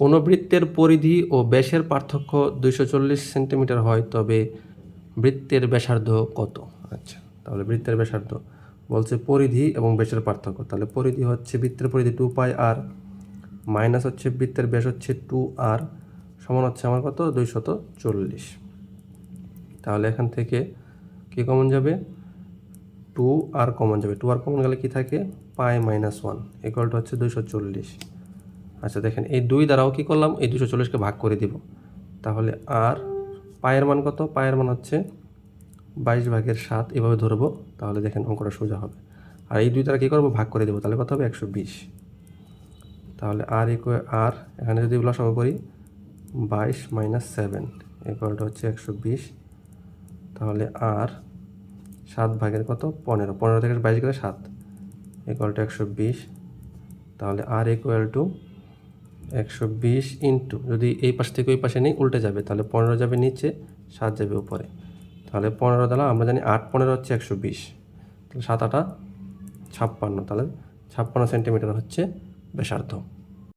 কোনো বৃত্তের পরিধি ও ব্যাসের পার্থক্য দুইশো চল্লিশ সেন্টিমিটার হয়, তবে বৃত্তের ব্যাসার্ধ কত? আচ্ছা তাহলে বৃত্তের ব্যাসার্ধ বলছে পরিধি এবং ব্যাসের পার্থক্য। তাহলে পরিধি হচ্ছে বৃত্তের পরিধি টু পাই আর মাইনাস হচ্ছে বৃত্তের ব্যাস হচ্ছে টু আর সমান হচ্ছে আমার কত? দুইশত চল্লিশ। তাহলে এখান থেকে কি কমন যাবে? টু আর কমন যাবে। টু আর কমন গেলে কি থাকে? পাই মাইনাস ওয়ান ইকুয়ালটা হচ্ছে দুইশো চল্লিশ। আচ্ছা দেখেন, এই দুই দ্বারাও কি করলাম? এই দুশো চল্লিশকে ভাগ করে দিব। তাহলে আর পায়ের মান কত? পায়ের মান হচ্ছে বাইশ ভাগের সাত, এভাবে ধরবো। তাহলে দেখেন, অঙ্কটা সোজা হবে। আর এই দুই দ্বারা কী করব? ভাগ করে দেবো। তাহলে কত হবে? একশো বিশ। তাহলে আর ইকুয়াল আর, এখানে যদি লসাগু করি, বাইশ মাইনাস সেভেন ইকুয়ালটা হচ্ছে একশো বিশ। তাহলে আর সাত ভাগের কত? পনেরো। পনেরো থেকে বাইশ গেলে সাত ইকুয়াল একশো বিশ। তাহলে আর ইকুয়াল টু একশো বিশ ইন্টু যদি এই পাশ থেকে ওই পাশে নেই, উল্টে যাবে, তাহলে পনেরো যাবে নিচে, সাত যাবে উপরে। তাহলে পনেরো দ্বারা আমরা জানি আট, পনেরো হচ্ছে একশো বিশ। তাহলে সাত আটা ছাপ্পান্ন, তাহলে ছাপ্পান্ন সেন্টিমিটার হচ্ছে ব্যাসার্ধ।